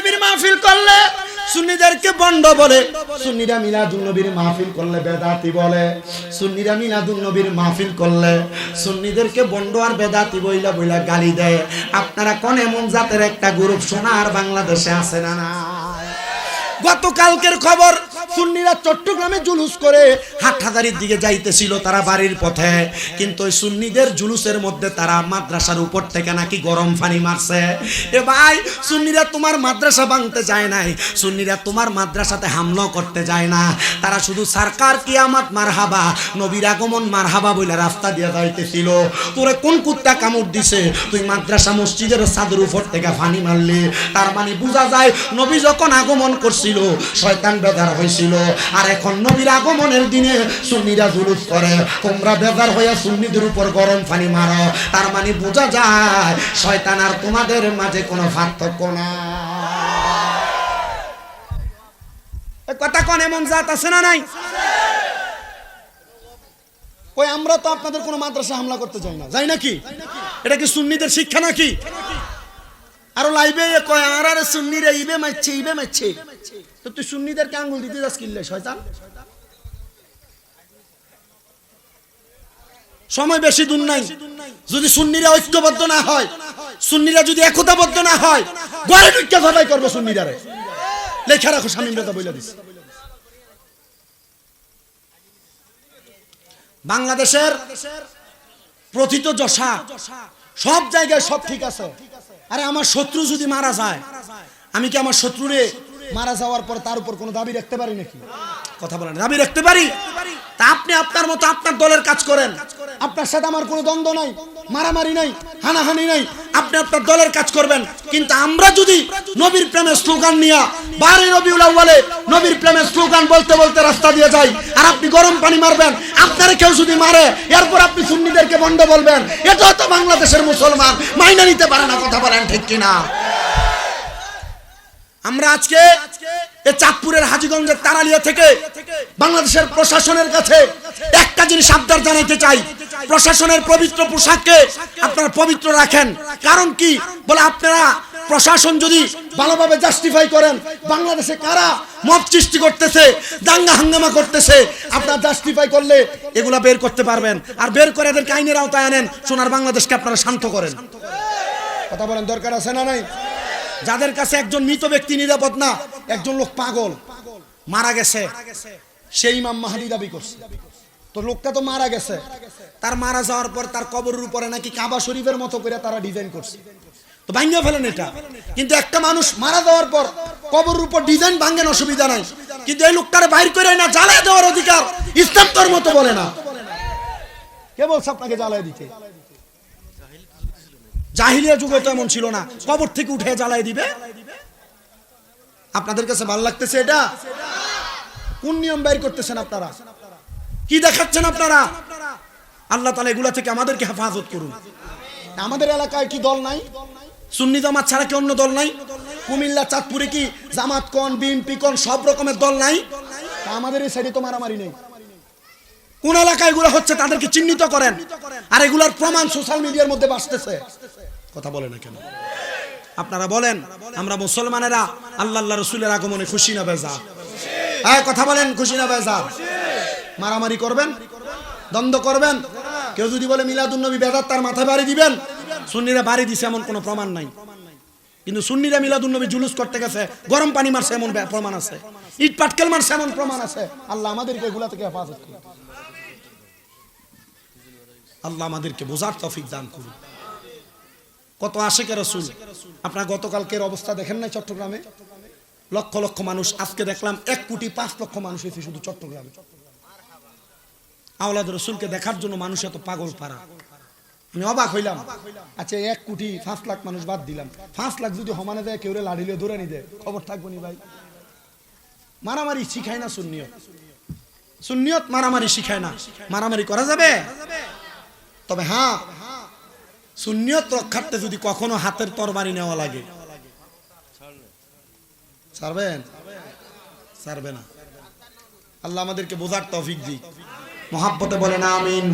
নবীর মাহফিল করলে সুন্নিদেরকে বন্ড বলে। সুন্নিরা মিলাদুল নবীর মাহফিল করলে বেদাতি বলে। সুন্নিরা মিলাদুল নবীর মাহফিল করলে সুন্নিদেরকে বন্ড আর বেদাতি বইলা বইলা গালি দেয়। আপনারা কোন এমন জাতের একটা গ্রুপ সোনার বাংলাদেশে আছে না না? গতকালকের খবর, সুন্নিরা চট্টগ্রামে জুলুস করে হাটহাজারির দিকে যাইতেছিল তারা বাড়ির পথে। কিন্তু ওই সুন্নিদের জুলুসের মধ্যে তারা মাদ্রাসার উপর থেকে নাকি গরম পানি মারছে। এ ভাই, সুন্নিরা তোমার মাদ্রাসা ভাঙতে যায় নাই। সুন্নিরা তোমার মাদ্রাসাতে হামলা করতে যায় না। তারা শুধু সরকার কিয়ামত মারহাবা, নবীর আগমন মারহাবা বলে রাস্তা দিয়ে যাইতেছিল। তোরে কোন কুত্তা কামড় দিছে? তুই মাদ্রাসা মসজিদের ছাদের উপর থেকে ফানি মারলি। তার মানে বোঝা যায়, নবী যখন আগমন করছিল শয়তান বেদার হয়েছিল। আর এখন নবীর আগমনের দিনে সুন্নিরা জুলুস করে। তোমরা বেদার হইয়া সুন্নিদের উপর গরম পানি মারো। তার মানে বোঝা যায়, শয়তান আর তোমাদের মাঝে কোনো পার্থক্য না কথা কোন, এমন জাত আছে না নাই? কই, আমরা তো আপনাদের কোনো মাদ্রাসা হামলা করতে যাই না। যাই নাকি? এটা কি সুন্নিদের শিক্ষা নাকি? আরও লাইবে কয়, আর আরে সুন্নিরে ইবে মারছে ইবে মারছে। তো তুই সুন্নিদেরকে আঙ্গুল দিতে যাস কিনলে শয়তান? সময় বেশি দূর নাই। যদি সুন্নিরা ঐক্যবদ্ধ না হয়, সুন্নিরা যদি একতাবদ্ধ না হয় গড়ে ঢুকে সবাই করবে সুন্নিরা রে লেখা রাখো স্বামী কথা বলে দিস বাংলাদেশের প্রথিত যশা, সব জায়গায় সব ঠিক আছে। আরে আমার শত্রু যদি মারা যায়, আমি কি আমার শত্রুরে মারা যাওয়ার পর তার উপর কোনো দাবি রাখতে পারি নাকি? কথা বলেন, দাবি রাখতে পারি? তা আপনি আপনার মতো আপনার দলের কাজ করেন। আপনার সাথে আমার কোনো দ্বন্দ্ব নাই, মারামারি নাই, হানাহানি নাই। আপনি আপনার দলের কাজ করবেন। কিন্তু আমরা যদি নবীর প্রেমের স্লোগান নিয়ে বারে রবিউল আউ্বালে নবীর প্রেমের স্লোগান বলতে বলতে রাস্তা দিয়ে যাই, আর আপনি গরম পানি মারবেন, আপনারা কেউ যদি মারে, এরপর আপনি সুন্নিদেরকে বন্ধ বলবেন এটা তো বাংলাদেশের মুসলমান, মাইনা নিতে পারে না, কথা বলেন ঠিক কিনা? আমরা আজকে এ চাঁদপুরের হাজিগঞ্জের তারালিয়া থেকে বাংলাদেশের প্রশাসনের কাছে একটা জিনিস আবদার জানাইতে চাই। প্রশাসনের পবিত্র পোশাককে আপনারা পবিত্র রাখেন। কারণ কি? বলে আপনারা প্রশাসন যদি ভালোভাবে জাস্টিফাই করেন, বাংলাদেশে কারা মত সৃষ্টি করতেছে, দাঙ্গা হাঙ্গামা করতেছে, আপনারা জাস্টিফাই করলে এগুলা বের করতে পারবেন। আর বের করে এদেরকে আইনের আওতায় আনেন, সোনার বাংলাদেশকে আপনারা শান্ত করেন। কথা বলেন দরকার আছে না নাই? যাদের কাছে একজন মৃত ব্যক্তি নিরাপদ না, একজন লোক পাগল, মারা গেছে। সেই ইমাম মাহাদি দাবি করছে। তো লোকটা তো মারা গেছে। তার মারা যাওয়ার পর তার কবরের উপরে নাকি কাবা শরীফের মতো করে তারা ডিজাইন করছে। তো ভাঙ্গে ফেলেন এটা। কিন্তু একটা মানুষ মারা যাওয়ার পর কবরের উপর ডিজাইন ভাঙ্গেন অসুবিধা নাই। কিন্তু এই লোকটারে বাইর করে না জ্বালায় দেওয়ার অধিকার ইসলাম তোর মতো বলে না। কে বলছে আপনাকে জ্বালায় দিতে? জাহিলিয়া যুগে তো এমন ছিল না। কবর থেকে উঠে জ্বালাই দিবে। আপনাদের কাছে ভালো লাগতেছে এটা? কোন নিয়ম বাইর করতেছেন আপনারা? কি দেখাচ্ছেন আপনারা? আল্লাহ তালা এগুলা থেকে আমাদেরকে হেফাজত করুন। আমাদের এলাকায় কি দল নাই? সুন্নি জামাত ছাড়া কি অন্য দল নাই? কুমিল্লা, চাঁদপুরে কি জামাত কন, বিএনপি কন, সব রকমের দল নাই? আমাদের এই সাইডে তো মারামারি নেই। কোন এলাকায় এগুলো হচ্ছে তাদেরকে চিহ্নিত করেন। আর এগুলার প্রমাণ সোশ্যাল মিডিয়ার মধ্যে বাসতেছে। কথা বলে না কেন? আপনারা বলেন, আমরা মুসলমানেরা আল্লাহ আল্লাহ রসুলের আগমনে খুশি না বেজা? হ্যাঁ কথা বলেন, খুশি না বেজা? মারামারি করবেন? দ্বন্দ্ব করবেন? কেউ যদি বলে মিলাদুন নবী বেদাত তার মাথায় বাড়ি দিবেন? সুন্নিরা বাড়ি দিছে এমন কোনো প্রমাণ নাই। কিন্তু সুন্নিরা মিলাদুন নবী জুলুস করতে গেছে, গরম পানি মারছে এমন প্রমাণ আছে। ইট পাটকেল মারছে এমন প্রমাণ আছে। আল্লাহ আমাদেরকে এগুলা থেকে হেফাজত করুন আল্লাহ আমাদেরকে বোঝার তৌফিক দান করুন কত আশেকের রসুল। আপনার গতকালকের অবস্থা দেখেন নাই চট্টগ্রামে? লক্ষ লক্ষ মানুষ। আজকে দেখলাম এক কোটি পাঁচ লক্ষ মানুষ হয়েছে শুধু চট্টগ্রামে। আওলাদ রসুলকে দেখার জন্য মানুষ এত পাগল পারা আমি অবাক হইলাম। আচ্ছা এক কোটি পাঁচ লাখ মানুষ বাদ দিলাম। পাঁচ লাখ যদি সমানে দেয়, কেউ লাড়িলে ধরে নি দেয়। খবর থাকব নি ভাই। মারামারি শিখায় না সুন্নিয়ত। সুন্নিয়ত মারামারি শিখায় না। মারামারি করা যাবে? তবে হ্যাঁ সুন্নিয়ত রক্ষার্থে যদি কখনো হাতের তরবারি নেওয়া লাগে। ছাড়বেন? ছাড়বে না। আল্লাহ আমাদেরকে বোঝার তফিক দিক। মহাব্বতে বলেন, আমিন।